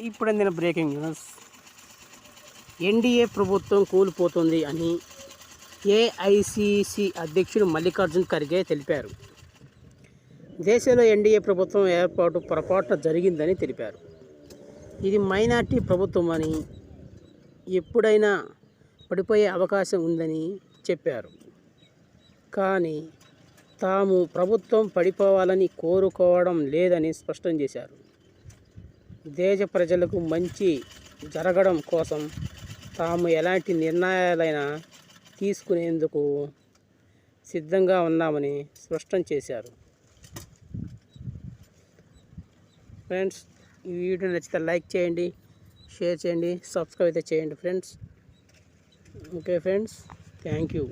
ఇప్పుడు అందిన breaking news. NDA ప్రభుత్వం కూలిపోతుంది అని ఏఐసిసి అధ్యక్షుడు మల్లికార్జున్ ఖర్గే తెలిపారు. దేశంలో ఎన్డీఏ ప్రభుత్వం ఏర్పాటు పొరపాటున జరిగిందని తెలిపారు. ఇది మైనార్టీ ప్రభుత్వం అని ఎప్పుడైనా పడిపోయే అవకాశం ఉందని చెప్పారు. కానీ తాము ప్రభుత్వం పడిపోవాలని కోరుకోవడం లేదని స్పష్టం చేశారు. దేశ ప్రజలకు మంచి జరగడం కోసం తాము ఎలాంటి నిర్ణయాలైనా తీసుకునేందుకు సిద్ధంగా ఉన్నామని స్పష్టం చేశారు. ఫ్రెండ్స్ ఈ వీడియో నచ్చితే లైక్ చేయండి షేర్ చేయండి సబ్స్క్రైబ్ అయితే చేయండి friends. Okay friends thank you.